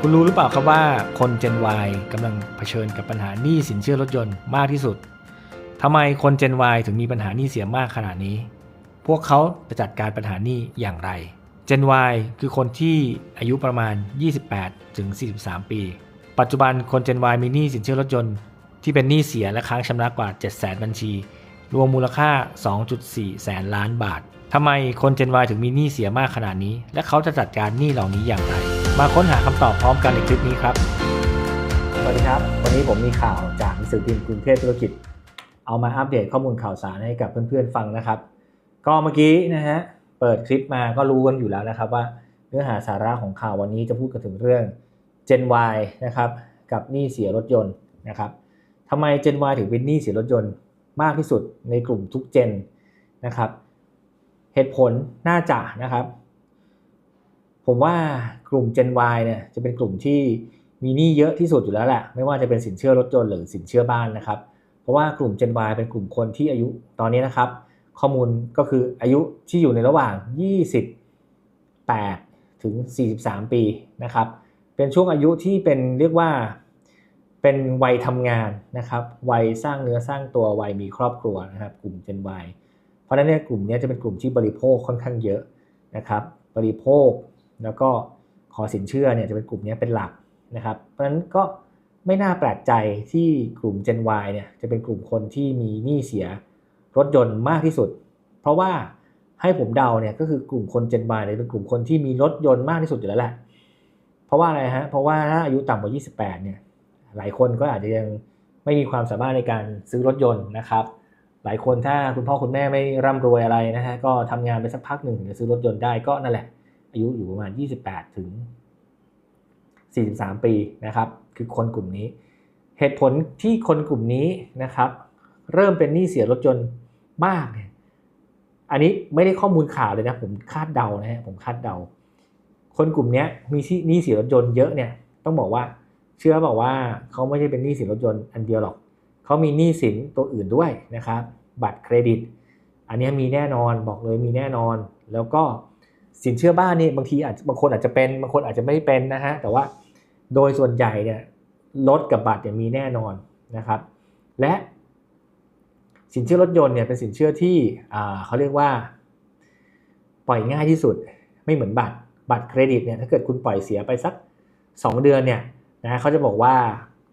คุณรู้หรือเปล่าครับว่าคน Gen Y กำลังเผชิญกับปัญหาหนี้สินเชื่อรถยนต์มากที่สุดทำไมคน Gen Y ถึงมีปัญหาหนี้เสียมากขนาดนี้ พวกเขาจะจัดการปัญหาหนี้อย่างไร Gen Y คือคนที่อายุประมาณ 28 ถึง 43 ปี ปัจจุบันคน Gen Y มีหนี้สินเชื่อรถยนต์ ที่เป็นหนี้เสียและค้างชำระกว่า 700,000บัญชี รวมมูลค่า 2.4 แสนล้านบาท ทำไมคน Gen Y ถึงมีหนี้เสียมากขนาดนี้ และเขาจะจัดการหนี้เหล่านี้อย่างไร มาค้นหาคำตอบพร้อมกันในคลิปนี้ครับ สวัสดีครับ วันนี้ผมมีข่าวจากหนังสือพิมพ์กรุงเทพธุรกิจ เอามาอัปเดตข้อมูลข่าวสารให้กับเพื่อนๆฟังนะครับ ก็เมื่อกี้นะฮะ เปิดคลิปมาก็รู้กันอยู่แล้วนะครับว่าเนื้อหาสาระของข่าววันนี้จะพูดกันถึงเรื่อง Gen Y นะครับ กับหนี้เสียรถยนต์นะครับทำไม Gen Y ถึงเป็นหนี้เสียรถยนต์มากที่สุดในกลุ่มทุกเจนนะครับ เหตุผลน่าจะนะครับ ผมว่ากลุ่ม Gen Y เนี่ยจะเป็นกลุ่มที่มีหนี้เยอะที่สุดอยู่แล้วแหละ ไม่ว่าจะเป็นสินเชื่อรถยนต์หรือสินเชื่อบ้านนะครับ เพราะว่ากลุ่ม Gen Y เป็นกลุ่มคนที่อายุตอนนี้นะครับ ข้อมูลก็คืออายุที่อยู่ในระหว่าง 28 ถึง 43 ปีนะครับ เป็นช่วงอายุที่เป็นเรียกว่าเป็นวัยทำงานนะครับ วัยสร้างเนื้อสร้างตัว วัยมีครอบครัวนะครับ กลุ่ม Gen Y เพราะฉะนั้นเนี่ยกลุ่มนี้จะเป็นกลุ่มที่บริโภคค่อนข้างเยอะนะครับ บริโภคแล้วก็ขอสินเชื่อเนี่ยจะเป็นกลุ่มนี้เป็นหลักนะครับ เพราะฉะนั้นก็ไม่น่าแปลกใจที่กลุ่ม Gen Y เนี่ยจะเป็นกลุ่มคนที่มีหนี้เสียรถยนต์มากที่สุด เพราะว่าให้ผมเดาเนี่ยก็คือกลุ่มคน Gen Y เนี่ยเป็นกลุ่มคนที่มีรถยนต์มากที่สุดอยู่แล้วแหละ เพราะว่าอะไรฮะ เพราะว่าถ้าอายุต่ำกว่า 28 เนี่ยหลายคนก็อาจจะยังไม่มีความสามารถในการซื้อรถยนต์นะครับ หลายคนถ้าคุณพ่อคุณแม่ไม่ร่ำรวยอะไรนะฮะก็ทำงานไปสักพักหนึ่งถึงจะซื้อรถยนต์ได้ก็นั่นแหละ อายุอยู่ประมาณ 28 ถึง 43 ปีนะครับ คือคนกลุ่มนี้ เหตุผลที่คนกลุ่มนี้นะครับ เริ่มเป็นหนี้เสียรถยนต์มากเนี่ยอันนี้ไม่ได้ข้อมูลข่าวเลยนะผมคาดเดานะฮะผมคาดเดา คนกลุ่มนี้มีหนี้เสียรถยนต์เยอะเนี่ยต้องบอกว่าเชื่อบอกว่าเขาไม่ใช่เป็นหนี้เสินรถยนต์อันเดียวหรอก เขามีหนี้สินตัวอื่นด้วยนะครับ บัตรเครดิต อันนี้มีแน่นอนบอกเลยมีแน่นอน แล้วก็สินเชื่อบ้านนี่บางทีอาจบางคนอาจจะเป็นบางคนอาจจะไม่เป็นนะฮะแต่ว่าโดยส่วนใหญ่เนี่ยรถกับบัตรเนี่ยมีแน่นอนนะครับ และสินเชื่อรถยนต์เนี่ยเป็นสินเชื่อที่เขาเรียกว่า ปล่อยง่ายที่สุดไม่เหมือนบัตรบัตรเครดิตเนี่ยถ้าเกิดคุณปล่อยเสียไปสัก 2 เดือนเนี่ยนะเขาจะบอกว่า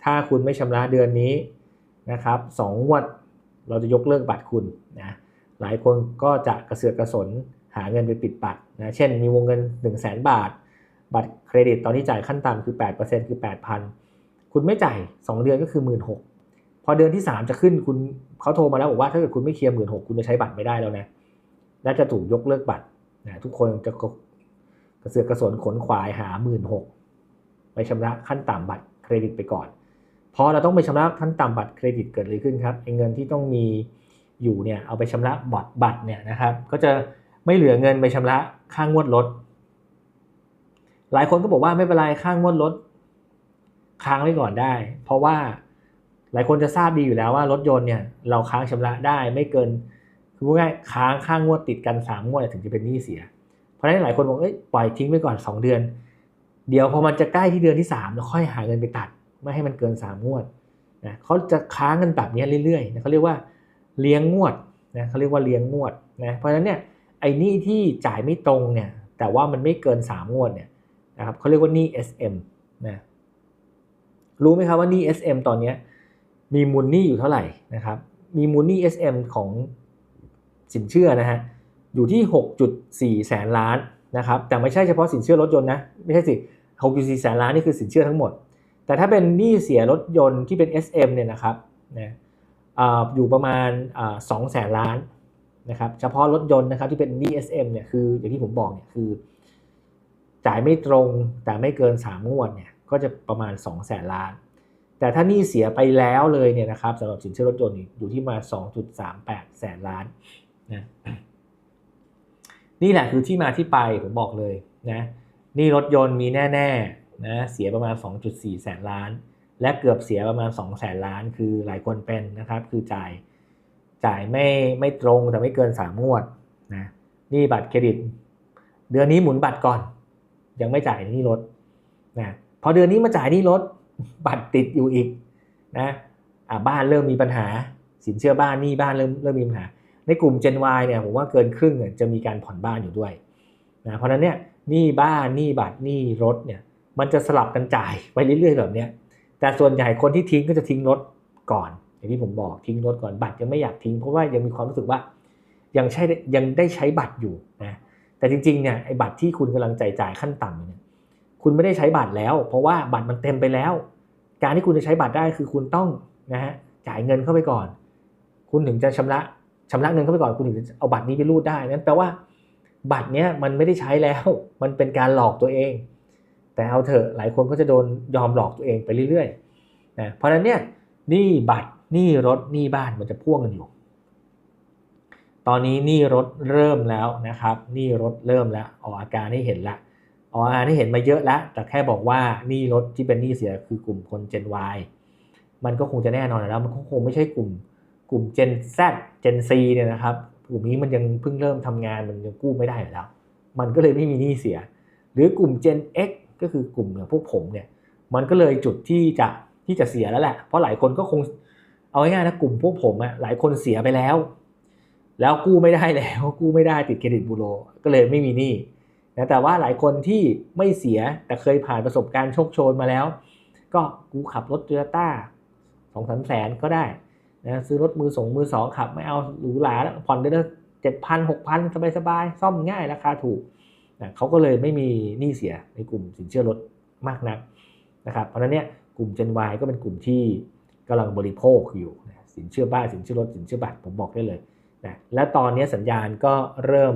ถ้าคุณไม่ชำระเดือนนี้ นะครับสองงวดเราจะยกเลิกบัตรคุณนะหลายคนก็จะกระเสือกกระสนหาเงินไปปิดบัตรนะเช่นมีวงเงิน 1 0 0 0 0แบาท บัตรเครดิตตอนที่จ่ายขั้นต่ำคือ 8%คือ 8,000 คุณไม่จ่าย 2 เดือนก็คือ 1 6 0 0พอเดือนที่ 3 จะขึ้นคุณเขาโทรมาแล้วบอกว่าถ้าเกิดคุณไม่เคลียร์หมื่นหคุณจะใช้บัตรไม่ได้แล้วนะและจะถูกยกเลิกบัตรนะทุกคนจะกระเสือกกระสนขนขวายหาหมื่นหกไปชำระขั้นต่ำบัตรเครดิตไปก่อน พอเราต้องไปชำระขั้นต่ำบัตรเครดิตเกิดอะไรขึ้นครับไอ้เงินที่ต้องมีอยู่เนี่ยเอาไปชำระบัตรบัตรเนี่ยนะครับก็จะไม่เหลือเงินไปชำระค่างวดรถหลายคนก็บอกว่าไม่เป็นไรค่างวดรถค้างไว้ก่อนได้ เพราะว่าหลายคนจะทราบดีอยู่แล้วว่ารถยนต์เนี่ยเราค้างชำระได้ไม่เกินคือพูดง่ายค้างค่างวดติดกัน3งวดถึงจะเป็นหนี้เสีย เพราะฉะนั้นหลายคนบอกเอ้ยปล่อยทิ้งไว้ก่อน 2 เดือน เดี๋ยวพอมันจะใกล้ที่เดือนที่3เราค่อยหาเงินไปตัด ไม่ให้มันเกิน 3 งวดนะเขาจะค้างกันแบบนี้เรื่อยๆนะเขาเรียกว่าเลี้ยงงวดนะเขาเรียกว่าเลี้ยงงวดนะเพราะฉะนั้นเนี่ยไอ้หนี้ที่จ่ายไม่ตรงเนี่ยแต่ว่ามันไม่เกิน 3 งวดเนี่ยนะครับเขาเรียกว่าหนี้ SM นะรู้ไหมครับว่าหนี้ SM ตอนนี้มีมูลหนี้อยู่เท่าไหร่นะครับมีมูลหนี้ SM ของสินเชื่อนะฮะอยู่ที่ 6.4 แสนล้านนะครับแต่ไม่ใช่เฉพาะสินเชื่อรถยนต์นะไม่ใช่สิ 6.4 แสนล้านนี่คือสินเชื่อทั้งหมด แต่ถ้าเป็นหนี้เสียรถยนต์ที่เป็น SM เนี่ยนะครับนะอยู่ประมาณ2แสนล้านนะครับเฉพาะรถยนต์นะครับที่เป็นหนี้ SM เนี่ยคืออย่างที่ผมบอกเนี่ยคือ จ่ายไม่ตรงแต่ไม่เกิน 3 งวดเนี่ยก็จะประมาณ2แสนล้าน แต่ถ้าหนี้เสียไปแล้วเลยเนี่ยนะครับสำหรับสินเชื่อรถยนต์อยู่ที่มา 2.38 แสนล้านนะนี่แหละคือที่มาที่ไปผมบอกเลยนะนี่รถยนต์มีแน่ ๆนะเสียประมาณ 2.4 แสนล้าน และเกือบเสียประมาณ 2 แสนล้าน คือหลายคนเป็นนะครับคือจ่ายจ่ายไม่ไม่ตรงแต่ไม่เกิน 3 งวดนะนี่บัตรเครดิต เดือนนี้หมุนบัตรก่อน ยังไม่จ่ายนี้รถนะพอเดือนนี้มาจ่ายนี้รถบัตรติดอยู่อีกนะบ้านเริ่มมีปัญหา สินเชื่อบ้านนี้บ้านเริ่มเริ่มมีปัญหา ในกลุ่ม Gen Y เนี่ยผมว่าเกินครึ่งจะมีการผ่อนบ้านอยู่ด้วยนะเพราะนั้นเนี่ยหนี้บ้านหนี้บัตรหนี้รถเนี่ย มันจะสลับกันจ่ายไปเรื่อยๆแบบเนี้ยแต่ส่วนใหญ่คนที่ทิ้งก็จะทิ้งรถก่อน อย่างที่ผมบอกทิ้งรถก่อนบัตรยังไม่อยากทิ้งเพราะว่ายังมีความรู้สึกว่า ยังใช้ยังได้ใช้บัตรอยู่นะแต่จริงๆเนี่ยไอ้บัตรที่คุณกำลังจ่ายจ่ายขั้นต่ำเนี่ยคุณไม่ได้ใช้บัตรแล้ว เพราะว่าบัตรมันเต็มไปแล้ว การที่คุณจะใช้บัตรได้คือคุณต้องนะฮะจ่ายเงินเข้าไปก่อน คุณถึงจะชำระชำระเงินเข้าไปก่อนคุณถึงจะเอาบัตรนี้ไปรูดได้นั่นแปลว่าบัตรเนี้ยมันไม่ได้ใช้แล้ว มันเป็นการหลอกตัวเอง แต่เอาเถอะหลายคนก็จะโดนยอมหลอกตัวเองไปเรื่อยๆนะเพราะนั้นเนี่ยหนี้บัตรหนี้รถหนี้บ้านมันจะพ่วงกันอยู่ ตอนนี้หนี้รถเริ่มแล้วนะครับหนี้รถเริ่มแล้วออกอาการให้เห็นละออกอาการให้เห็นมาเยอะแล้วแต่แค่บอกว่าหนี้รถที่เป็นหนี้เสียคือกลุ่มคน Gen Y มันก็คงจะแน่นอนแล้วมันคงไม่ใช่กลุ่มกลุ่ม Gen Z Gen C เนี่ยนะครับกลุ่มนี้มันยังเพิ่งเริ่มทำงานมันยังกู้ไม่ได้อยู่แล้ว มันก็เลยไม่มีหนี้เสีย หรือกลุ่ม Gen X ก็คือกลุ่มอย่างพวกผมเนี่ยมันก็เลยจุดที่จะที่จะเสียแล้วแหละ เพราะหลายคนก็คงเอาง่ายๆนะกลุ่มพวกผมอะหลายคนเสียไปแล้ว แล้วกู้ไม่ได้แล้วกู้ไม่ได้ติดเครดิตบูโรก็เลยไม่มีหนี้นะแต่ว่าหลายคนที่ไม่เสียแต่เคยผ่านประสบการณ์โชคโชนมาแล้ว ก็กูขับรถโตโยต้าสองสามแสนก็ได้นะซื้อรถมือสองมือสองขับ ไม่เอาหรูหราแล้วผ่อนเดือนเจ็ดพันหกพันสบายสบายซ่อมง่ายราคาถูก นะเขาก็เลยไม่มีหนี้เสียในกลุ่มสินเชื่อรถมากนักนะครับ เพราะนั้นเนี่ยกลุ่ม Gen Y ก็เป็นกลุ่มที่กำลังบริโภคอยู่นะสินเชื่อบ้านสินเชื่อรถสินเชื่อบัตรผมบอกได้เลยนะและตอนนี้สัญญาณก็เริ่ม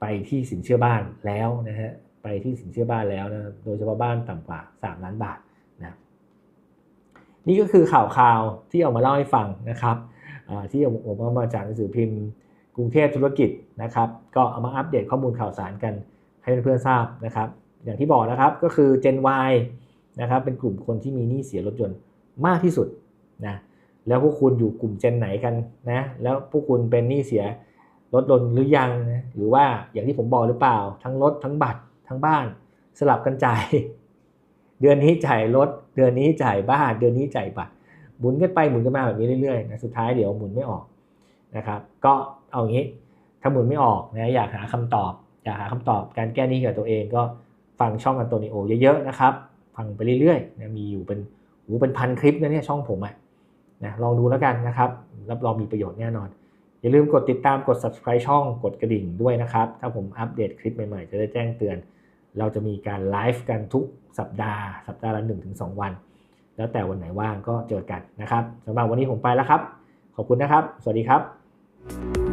ไปที่สินเชื่อบ้านแล้วนะฮะไปที่สินเชื่อบ้านแล้วนะโดยเฉพาะบ้านต่ำกว่า 3 ล้านบาทนะนี่ก็คือข่าวข่าวที่เอามาเล่าให้ฟังนะครับที่ผมเอามาจากหนังสือพิมพ์ กรุงเทพธุรกิจนะครับ ก็เอามาอัปเดตข้อมูลข่าวสารกันให้เพื่อนๆทราบนะครับ อย่างที่บอกนะครับก็คือ Gen Y นะครับเป็นกลุ่มคนที่มีหนี้เสียรถยนต์มากที่สุดนะแล้วพวกคุณอยู่กลุ่มเจนไหนกันนะแล้วพวกคุณเป็นหนี้เสียรถยนต์หรือยังนะหรือว่าอย่างที่ผมบอกหรือเปล่า ทั้งรถทั้งบัตรทั้งบ้านสลับกันจ่าย เดือนนี้จ่ายรถ เดือนนี้จ่ายบ้าน เดือนนี้จ่ายบัตรหมุนกันไปหมุนกันมาแบบนี้เรื่อยๆนะสุดท้ายเดี๋ยวหมุนไม่ออกนะครับ ก็ เอางี้ถ้าหมุนไม่ออกนะอยากหาคำตอบ อยากหาคำตอบการแก้หนี้กับตัวเองก็ฟังช่องอันโตนิโอเยอะๆนะครับ ฟังไปเรื่อยๆนะมีอยู่เป็นหูเป็นพันคลิปนะเนี่ยช่องผมอะนะลองดูแล้วกันนะครับ รับรองมีประโยชน์แน่นอน อย่าลืมกดติดตามกด subscribe ช่องกดกระดิ่งด้วยนะครับ ถ้าผมอัปเดตคลิปใหม่ๆ จะได้แจ้งเตือน เราจะมีการไลฟ์กันทุกสัปดาห์ สัปดาห์ละ 1-2 วัน แล้วแต่วันไหนว่างก็เจอกันนะครับสำหรับวันนี้ผมไปแล้วครับ ขอบคุณนะครับ สวัสดีครับ